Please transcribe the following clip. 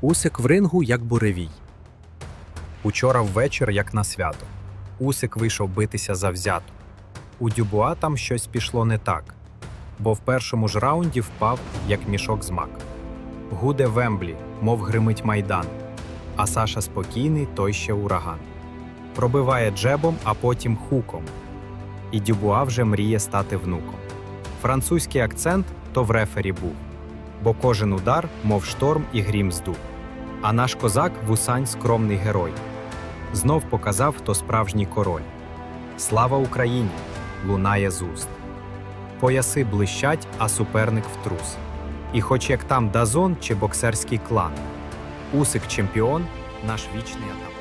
Усик в рингу, як буревій. Учора ввечір, як на свято. Усик вийшов битися завзято. У Дюбуа там щось пішло не так, бо в першому ж раунді впав, як мішок з мак. Гуде Вемблі, мов гримить майдан, а Саша спокійний, той ще ураган. Пробиває джебом, а потім хуком. І Дюбуа вже мріє стати внуком. Французький акцент то в рефері був, бо кожен удар, мов шторм і грім здув. А наш козак вусань скромний герой. Знов показав, хто справжній король. Слава Україні! лунає з уст. Пояси блищать, а суперник втрус. І хоч як там дазон чи боксерський клан, Усик чемпіон, наш вічний атаман.